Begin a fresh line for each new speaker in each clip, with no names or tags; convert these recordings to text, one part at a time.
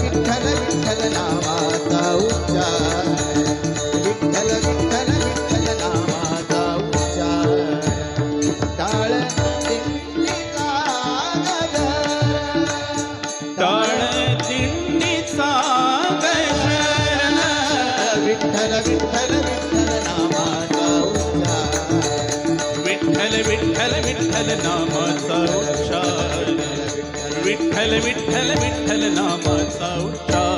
विठ्ठल विठ्ठल नामाचा उच्चार. विठ्ठल विठ्ठल विठ्ठल विठ्ठल नामाचा उच्चार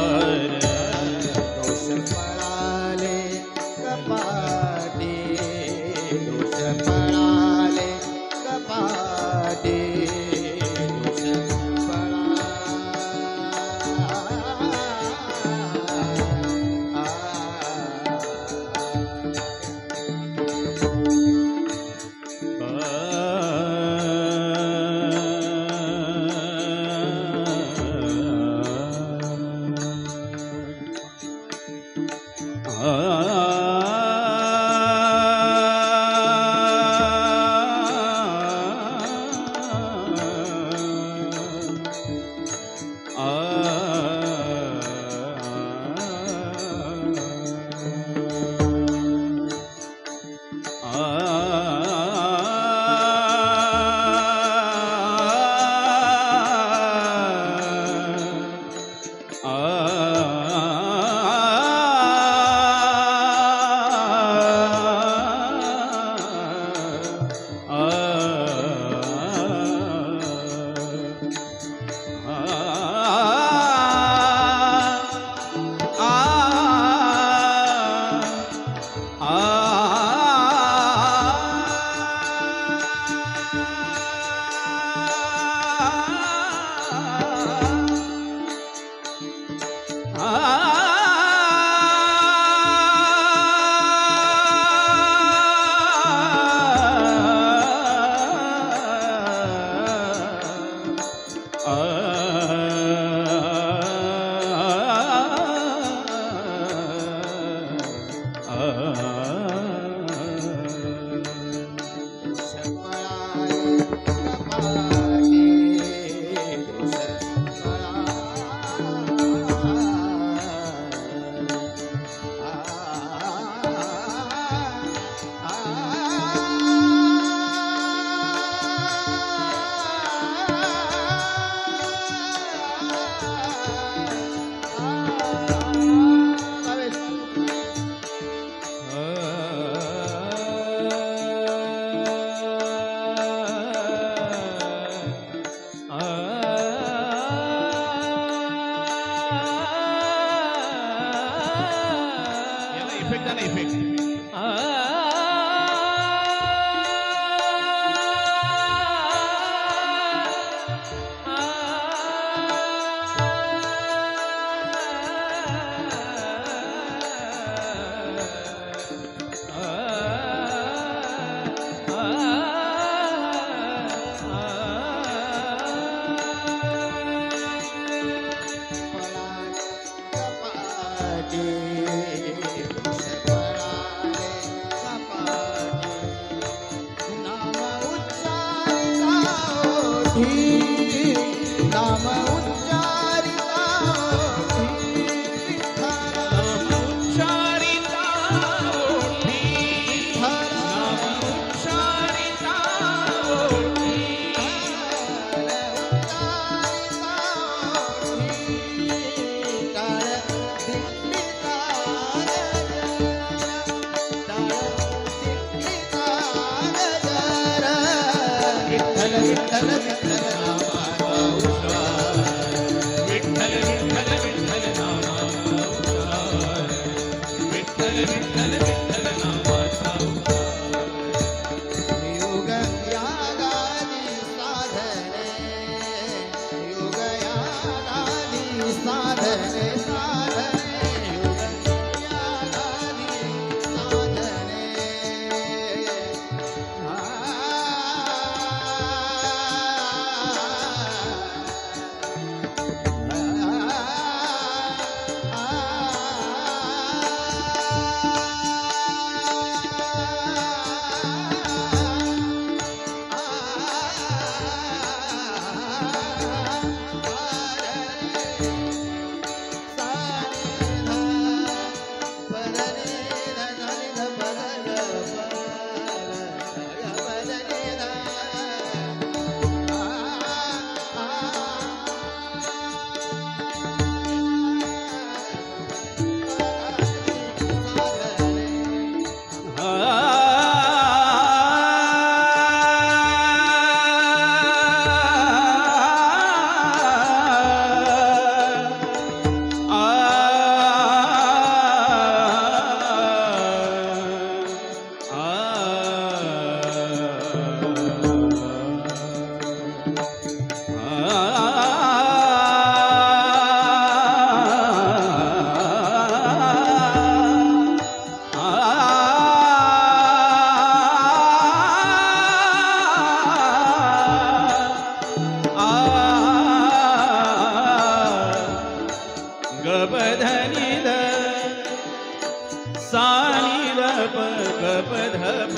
सानी रप गप धप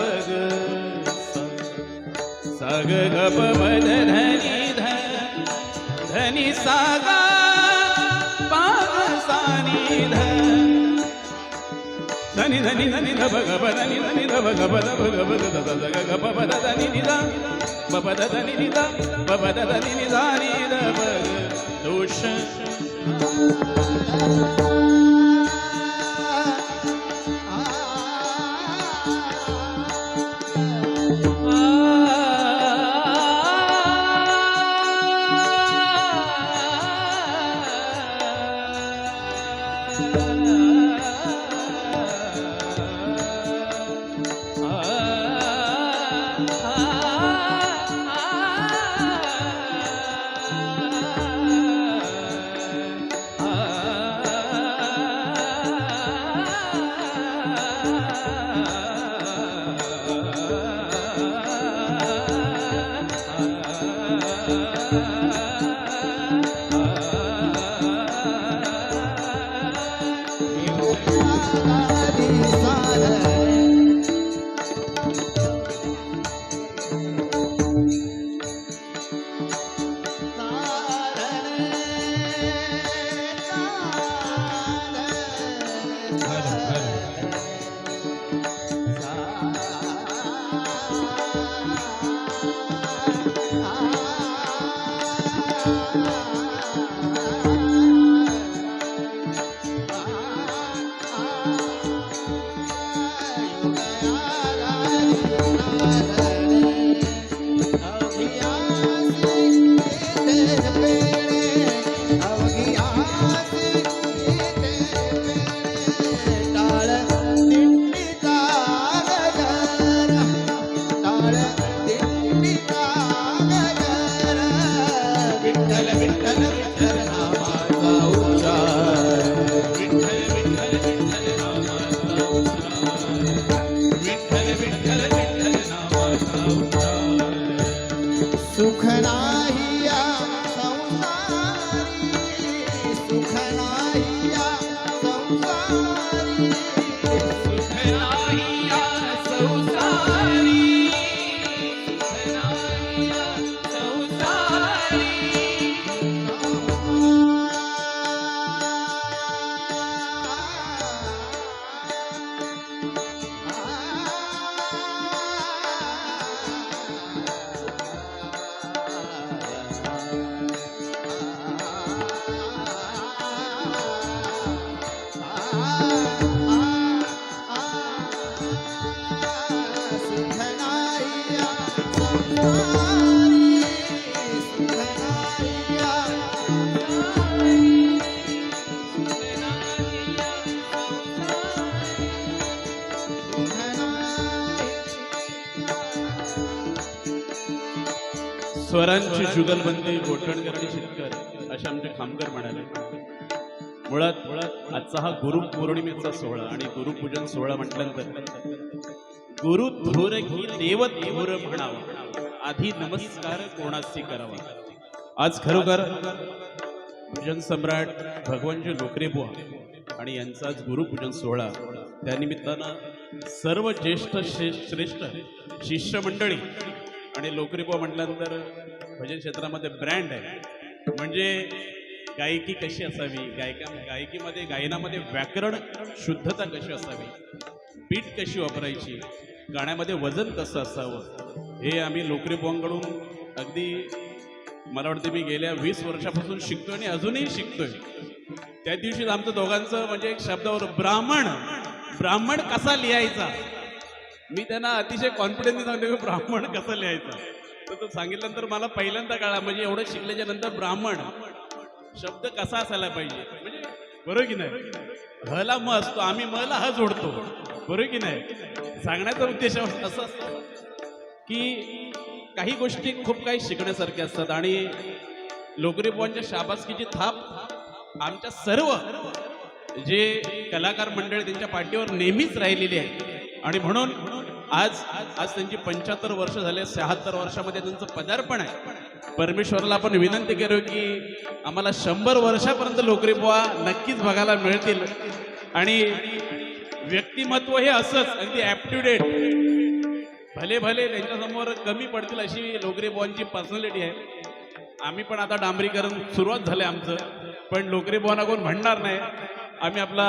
सग गप मध धनी धन धनी सागा पाग सानी धन धनी धनी धनी धप गप धनी धनी धप गप धप गप धग गप पद धनी निदा बप धनी निदा बप धनी निदा नि दप दोष.
सुखना
स्वरांची जुगलबंदी गोठणकर आणि शेतकर असे आमचे खामकर म्हणाले. मुळात मुळात आजचा हा गुरुपौर्णिमेचा सोहळा आणि गुरुपूजन सोहळा म्हटल्यानंतर गुरु थोर ही देव थोर म्हणावा. आधी नमस्कार कोणाशी करावा? आज खरोखर भजन सम्राट भगवानजी लोकरे आणि यांचा आज गुरुपूजन सोहळा त्यानिमित्तानं सर्व ज्येष्ठ श्रे- श्रेष्ठ शिष्यमंडळी आणि लोकरे म्हटल्यानंतर भजन क्षेत्रामध्ये ब्रँड आहे. म्हणजे गायकी कशी असावी? गायका गायकीमध्ये गायनामध्ये व्याकरण शुद्धता कशी असावी? पीठ कशी वापरायची? गाण्यामध्ये वजन कसं असावं? हे आम्ही लोकरी बुवांकडून अगदी मला वाटतं मी गेल्या वीस वर्षापासून शिकतोय आणि अजूनही शिकतोय. त्या दिवशी आमचं दोघांचं म्हणजे एक शब्दावर ब्राह्मण ब्राह्मण कसा लिहायचा? मी त्यांना अतिशय कॉन्फिडन्सने सांगतो की ब्राह्मण कसं लिहायचा? तर तो सांगितल्यानंतर मला पहिल्यांदा कळा म्हणजे एवढं शिकल्याच्या नंतर ब्राह्मण शब्द कसा असायला पाहिजे? म्हणजे बरोबर की नाही? हला म असतो आम्ही मला ह जोडतो. बरोबर की नाही? सांगण्याचा उद्देश असं असतो. की काही गोष्टी खूप काही शिकण्यासारख्या असतात आणि लोकरीपवांच्या शाबासकीची थाप आमच्या सर्व जे कलाकार मंडळ त्यांच्या पाठीवर नेहमीच राहिलेली आहे. आणि म्हणून आज आज त्यांची पंच्याहत्तर वर्ष झाले शहात्तर वर्षामध्ये त्यांचं पदार्पण आहे. परमेश्वरला आपण विनंती करू की आम्हाला शंभर वर्षापर्यंत लोकरी पोहा नक्कीच बघायला मिळतील. आणि व्यक्तिमत्व हे असंच अगदी ॲप टू डेट भले भले त्यांच्यासमोर कमी पडतील अशी लोकरे बॉनची पर्सनॅलिटी आहे. आम्ही पण आता डांबरीकरण सुरुवात झालंय आमचं. पण लोकरे बॉना कोण म्हणणार नाही. आम्ही आपला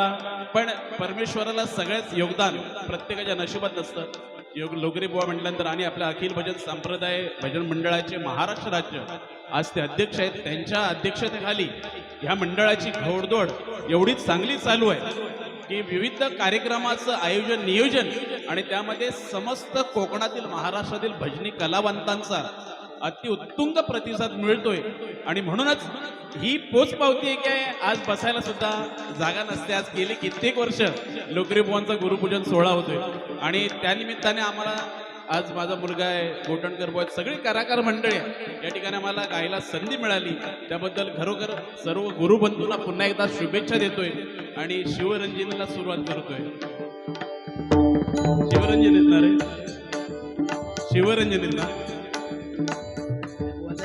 पण परमेश्वराला सगळ्याच योगदान प्रत्येकाच्या नशिबात नसतं. योग लोकरे बुवा म्हटल्यानंतर आणि आपल्या अखिल भजन संप्रदाय भजन मंडळाचे महाराष्ट्र राज्य आज ते अध्यक्ष आहेत त्यांच्या अध्यक्षतेखाली ह्या मंडळाची घोडदौड एवढीच चांगली चालू आहे. की विविध कार्यक्रमाचं आयोजन नियोजन आणि त्यामध्ये समस्त कोकणातील महाराष्ट्रातील भजनी कलावंतांचा अति उत्तुंग प्रतिसाद मिळतोय. आणि म्हणूनच ही पोचपावती आहे आज बसायला सुद्धा जागा नसते. आज गेली कित्येक वर्ष लोकरी बुवांचा गुरुपूजन सोहळा होतोय. आणि त्यानिमित्ताने आम्हाला आज माझा मुलगा आहे गोटणकर बॉय सगळी कलाकार मंडळी या ठिकाणी मला गायला संधी मिळाली. त्याबद्दल खरोखर सर्व गुरुबंधूंना पुन्हा एकदा शुभेच्छा देतोय आणि शिवरंजनीला सुरुवात करतोय. शिवरंजनीला रे शिवरंजनीला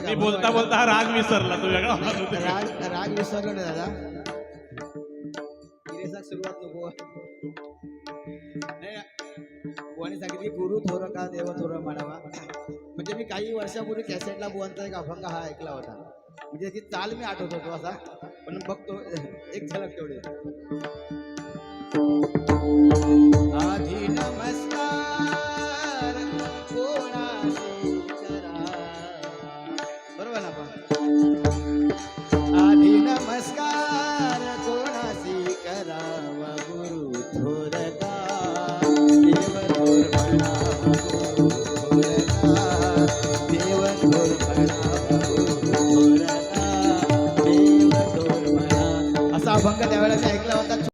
मी बोलता बोलता हा राग विसरला तो वेगळा
राग राग विसरलो दादा. सुरुवात नको. त्यांनी सांगितली गुरु थोर का देव थोर म्हणावा. म्हणजे मी काही वर्षापूर्वी कॅसेटला बुवांचा एक अभंग हा ऐकला होता. म्हणजे त्याची चाल मी आठवत होतो असा पण बघतो एक झलक तेवढी.